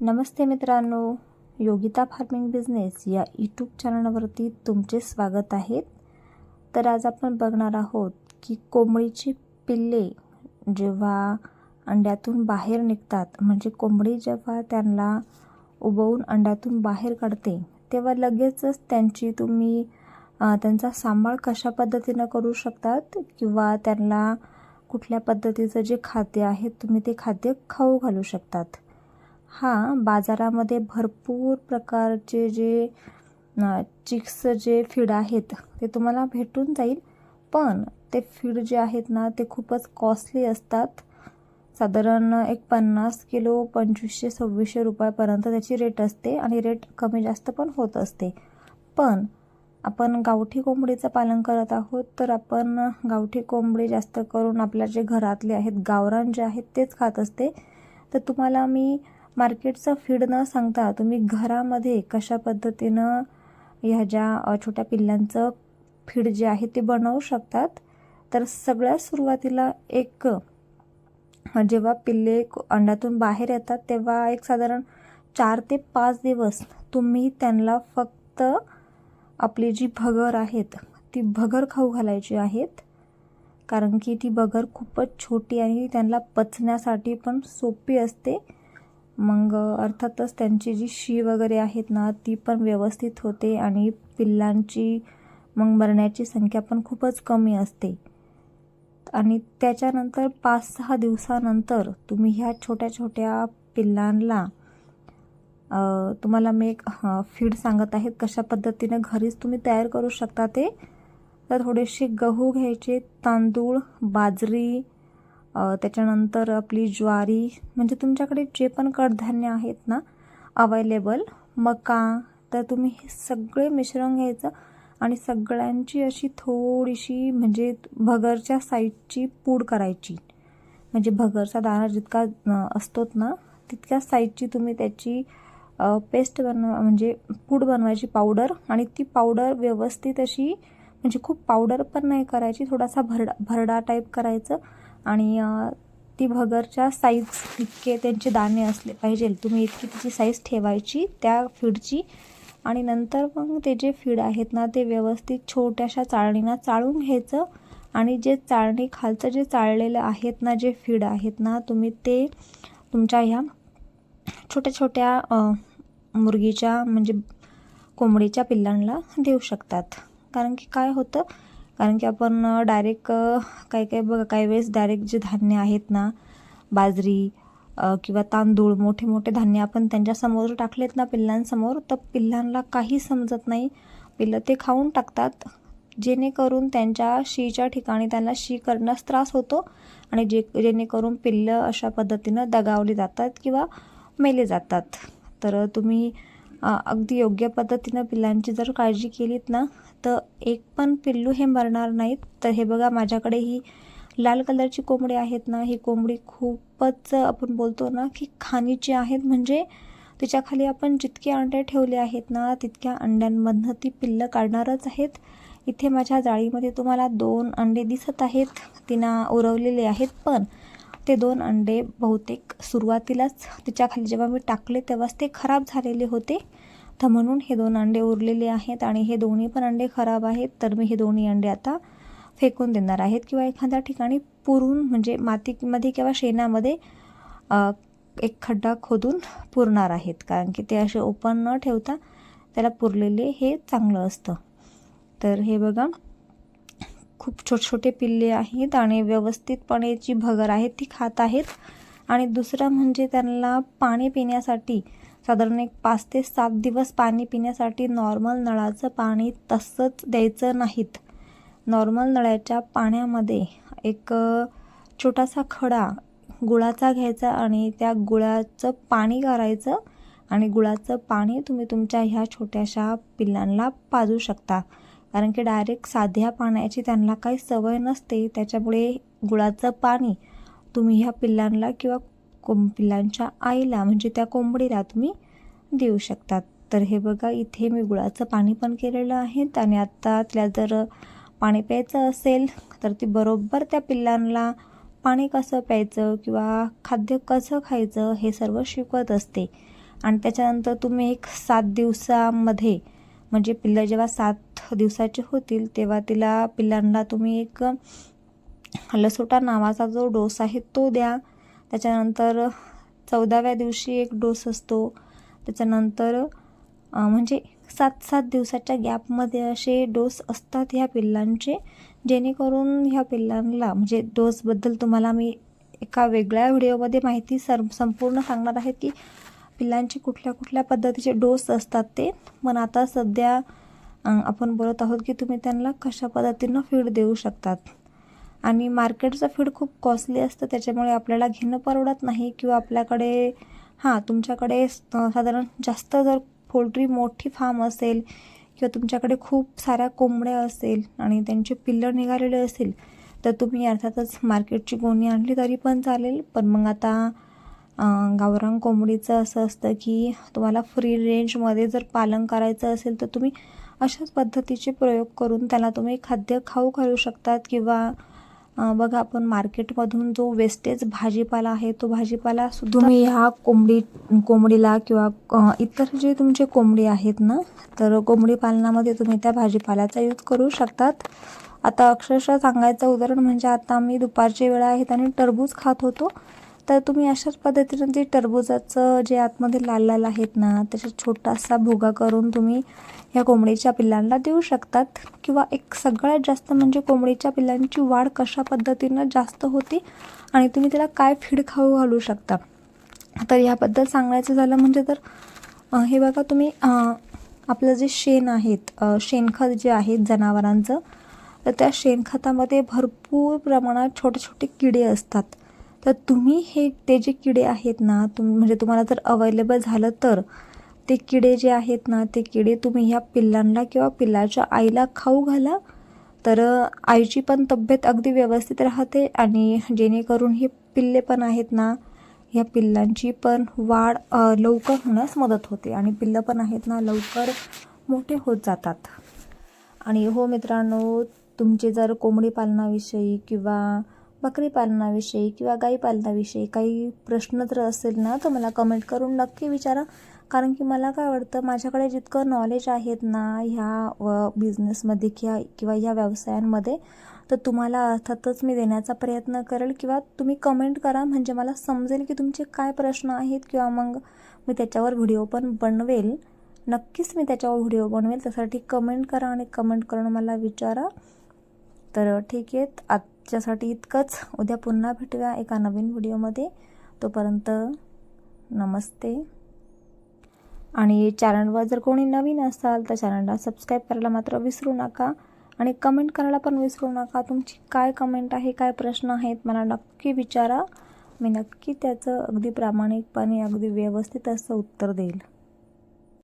नमस्ते मित्रांनो Yogita farming business या YouTube चॅनलवरती तुमचे स्वागत आहेत तर आज आपण बघणार आहोत की कोंबडीची पिल्ले जेव्हा अंड्यातून बाहेर निघतात म्हणजे कोंबडी जेव्हा त्यांना उबवून अंड्यातून बाहेर काढते तेव्हा लगेचच त्यांची तुम्ही त्यांचा सांभाळ कशा पद्धतीनं करू शकतात किंवा त्यांना कुठल्या पद्धतीचं जे खाद्य आहे तुम्ही ते खाद्य खाऊ घालू शकतात. हां बाजारामध्ये भरपूर प्रकारचे जे चिक्स जे फीड आहेत ते तुम्हाला भेटून जाईल. पण ते फीड जे आहेत ना ते खूपच कॉस्टली असतात. साधारण एक पन्नास किलो पंचवीसशे सव्वीसशे रुपयापर्यंत त्याची रेट असते आणि रेट कमी जास्त पण होत असते. पण आपण गावठी कोंबडीचं पालन करत आहोत तर आपण गावठी कोंबडी जास्त करून आपल्या जे घरातले आहेत गावरान जे आहेत तेच खात असते. तर तुम्हाला मी मार्केटचं फीड न सांगता तुम्ही घरामध्ये कशा पद्धतीनं ह्या ज्या छोट्या पिल्लांचं फीड जे आहे ते बनवू शकतात? तर सगळ्यात सुरुवातीला एक जेव्हा पिल्ले अंड्यातून बाहेर येतात तेव्हा एक साधारण चार ते पाच दिवस तुम्ही त्यांना फक्त आपली जी भगर आहेत ती भगर खाऊ घालायची आहेत. कारण की ती भगर खूपच छोटी आणि त्यांना पचण्यासाठी पण सोपी असते. मग अर्थातच त्यांची जी शी वगैरे आहेत ना ती पण व्यवस्थित होते आणि पिल्लांची मग मरण्याची संख्या पण खूपच कमी असते. आणि त्याच्यानंतर पाच सहा दिवसानंतर तुम्ही ह्या छोट्या छोट्या पिल्लांना तुम्हाला मी एक फीड सांगत आहेत कशा पद्धतीने घरीच तुम्ही तयार करू शकता ते. तर थोडेसे गहू घ्यायचे तांदूळ बाजरी त्याच्यानंतर आपली ज्वारी म्हणजे तुमच्याकडे जे पण कडधान्य आहेत ना अवेलेबल मका तर तुम्ही हे सगळे मिश्रण घ्यायचं आणि सगळ्यांची अशी थोडीशी म्हणजे भगरच्या साईजची पूड करायची. म्हणजे भगरचा दाणा जितका असतोच ना तितक्या साईजची तुम्ही त्याची पेस्ट बनवा म्हणजे पूड बनवायची पावडर आणि ती पावडर व्यवस्थित अशी म्हणजे खूप पावडर पण नाही करायची थोडासा भरडा भरडा टाईप करायचं. आणि ती भगरच्या साईज इतके त्यांचे दाणे असले पाहिजे. तुम्ही इतकी तिची साईज ठेवायची त्या फीडची आणि नंतर मग ते जे फीड आहेत ना ते व्यवस्थित छोट्याशा चाळणीनं चाळून घ्यायचं आणि जे चाळणी खालचं जे चाळलेलं आहेत ना जे फीड आहेत ना तुम्ही ते तुमच्या ह्या छोट्या छोट्या मुर्गीच्या म्हणजे कोंबडीच्या पिल्लांना देऊ शकतात. कारण की काय होतं कारण की आपण डायरेक्ट काही काही बघा काही वेळेस डायरेक्ट जे धान्य आहेत ना बाजरी किंवा तांदूळ मोठे मोठे धान्य आपण त्यांच्यासमोर टाकलेत ना पिल्लांसमोर तर पिल्लांना काही समजत नाही. पिल्लं ते खाऊन टाकतात जेणेकरून त्यांच्या शीच्या ठिकाणी त्यांना शी करण्यास त्रास होतो आणि जे जेणेकरून पिल्लं अशा पद्धतीनं दगावली जातात किंवा मेले जातात. तर तुम्ही अगदी योग्य पद्धतीनं पिल्लांची जर काळजी केलीत ना तर एक पण पिल्लू हे मरणार नाहीत. तर हे बघा माझ्याकडे ही लाल कलरची कोंबडी आहेत ना ही कोंबडी खूपच आपण बोलतो ना की खाणीची आहेत. म्हणजे तिच्याखाली आपण जितके अंडे ठेवले आहेत ना तितक्या अंड्यांमधनं ती पिल्लं काढणारच आहेत. इथे माझ्या जाळीमध्ये तुम्हाला दोन अंडे दिसत आहेत. तिनं उरवलेले आहेत पण ते दोन अंडे बहुतेक सुरुवातीलाच तिच्याखाली जेव्हा मी टाकले तेव्हाच ते खराब झालेले होते. तर म्हणून हे दोन अंडे उरलेले आहेत आणि हे दोन्ही पण अंडे खराब आहेत तर मी हे दोन्ही अंडे आता फेकून देणार आहेत. किंवा एखाद्या ठिकाणी पुरून म्हणजे मातीमध्ये किंवा शेणामध्ये एक खड्डा खोदून पुरणार आहेत. कारण की ते असे ओपन न ठेवता त्याला पुरलेले हे चांगलं असतं. तर हे बघा खूप छोटे छोटे पिल्ले आहेत आणि व्यवस्थितपणे जी भगर आहेत ती खात आहेत. आणि दुसरं म्हणजे त्यांना पाणी पिण्यासाठी साधारण एक पाच ते सात दिवस पाणी पिण्यासाठी नॉर्मल नळाचं पाणी तसंच द्यायचं नाहीत. नॉर्मल नळाच्या पाण्यामध्ये एक छोटासा खडा गुळाचा घ्यायचा आणि त्या गुळाचं पाणी करायचं आणि गुळाचं पाणी तुम्ही तुमच्या ह्या छोट्याशा पिल्लांना पाजू शकता. कारण की डायरेक्ट साध्या पाण्याची त्यांना काही सवय नसते त्याच्यामुळे गुळाचं पाणी तुम्ही ह्या पिल्लांना किंवा कोंब पिल्लांच्या आईला म्हणजे त्या कोंबडीला तुम्ही देऊ शकतात. तर हे बघा इथे मी गुळाचं पाणी पण केलेलं आहे आणि आत्ता तिला जर पाणी प्यायचं असेल तर ती बरोबर त्या पिल्लांना पाणी कसं प्यायचं किंवा खाद्य कसं खायचं हे सर्व शिकवत असते. आणि त्याच्यानंतर तुम्ही एक सात दिवसामध्ये म्हणजे पिल्लं जेव्हा सात दिवसाचे होतील तेव्हा तिला पिल्लांना तुम्ही एक लसोटा नावाचा जो डोस आहे तो द्या. त्याच्यानंतर चौदाव्या दिवशी एक डोस असतो. त्याच्यानंतर म्हणजे सात सात दिवसाच्या गॅपमध्ये असे डोस असतात ह्या पिल्लांचे जेणेकरून ह्या पिल्लांना म्हणजे डोसबद्दल तुम्हाला मी एका वेगळ्या व्हिडिओमध्ये माहिती सर संपूर्ण सांगणार आहे की पिल्लांचे कुठल्या कुठल्या पद्धतीचे डोस असतात ते. पण आता सध्या आपण बोलत आहोत की तुम्ही त्यांना कशा पद्धतीनं फीड देऊ शकतात. आणि मार्केटचं फीड खूप कॉस्टली असतं त्याच्यामुळे आपल्याला घेणं परवडत नाही किंवा आपल्याकडे हां तुमच्याकडे साधारण जास्त जर पोल्ट्री मोठी फार्म असेल किंवा तुमच्याकडे खूप साऱ्या कोंबड्या असेल आणि त्यांचे पिल्लर निघालेले असेल तर तुम्ही अर्थातच मार्केटची गोणी आणली तरी पण चालेल. पण मग आता गावरांग गावरान कोंबडीचं असं असतं की तुम्हाला फ्री रेंजमध्ये जर पालन करायचं असेल तर तुम्ही अशाच पद्धतीचे प्रयोग करून त्याला तुम्ही खाद्य खाऊ घालू शकतात किंवा बघा आपण मार्केटमधून जो वेस्टेज भाजीपाला आहे तो भाजीपाला सुद्धा तुम्ही ह्या कोंबडी कोंबडीला किंवा इतर जे तुमचे कोंबडी आहेत ना तर कोंबडी पालनामध्ये तुम्ही त्या भाजीपाल्याचा यूज करू शकतात. आता अक्षरशः सांगायचं उदाहरण म्हणजे आता आम्ही दुपारची वेळा आहेत आणि टरबूज खात होतो. तर तुम्ही अशाच पद्धतीनं जे टरबुजाचं जे आतमध्ये लाल लाल आहेत ना त्याचा छोटासा भोगा करून तुम्ही ह्या कोंबडीच्या पिल्लांना देऊ शकतात. किंवा एक सगळ्यात जास्त म्हणजे कोंबडीच्या पिल्लांची वाढ कशा पद्धतीनं जास्त होते आणि तुम्ही त्याला काय फीड खाऊ घालू शकता. तर ह्याबद्दल सांगायचं झालं म्हणजे तर हे बघा तुम्ही आपलं जे शेण आहेत शेणखत जे आहेत जनावरांचं तर त्या शेणखतामध्ये भरपूर प्रमाणात छोटे छोटे किडे असतात. तर तुम्ही हे ते जे किडे आहेत ना तुम म्हणजे तुम्हाला जर अवेलेबल झालं तर ते किडे जे आहेत ना ते किडे तुम्ही ह्या पिल्लांना किंवा पिल्लाच्या आईला खाऊ घाला. तर आईची पण तब्येत अगदी व्यवस्थित राहते आणि जेणेकरून हे पिल्ले पण आहेत ना ह्या पिल्लांची पण वाढ लवकर होण्यास मदत होते आणि पिल्लं पण आहेत ना लवकर मोठे होत जातात. आणि हो मित्रांनो तुमचे जर कोंबडी पालनाविषयी किंवा बकरी पालनाविषयी किंवा गाई पालनाविषयी काही प्रश्न जर असेल ना तर मला कमेंट करून नक्की विचारा. कारण की मला काय वाटतं माझ्याकडे जितकं नॉलेज आहेत ना ह्या बिझनेसमध्ये किंवा किंवा ह्या व्यवसायांमध्ये तर तुम्हाला अर्थातच मी देण्याचा प्रयत्न करेल किंवा तुम्ही कमेंट करा. म्हणजे मला समजेल की तुमचे काय प्रश्न आहेत किंवा मग मी त्याच्यावर व्हिडिओ पण बनवेल. नक्कीच मी त्याच्यावर व्हिडिओ बनवेल. त्यासाठी कमेंट करा आणि कमेंट करून मला विचारा. तर ठीक आहे आजच्यासाठी इतकंच. उद्या पुन्हा भेटूया एका नवीन व्हिडिओमध्ये. तोपर्यंत नमस्ते. आणि चॅनलवर जर कोणी नवीन असाल तर चॅनलला सबस्क्राईब करायला मात्र विसरू नका. आणि कमेंट करायला पण विसरू नका. तुमची काय कमेंट आहे काय प्रश्न आहेत मला नक्की विचारा. मी नक्की त्याचं अगदी प्रामाणिकपणे अगदी व्यवस्थित असं उत्तर देईल.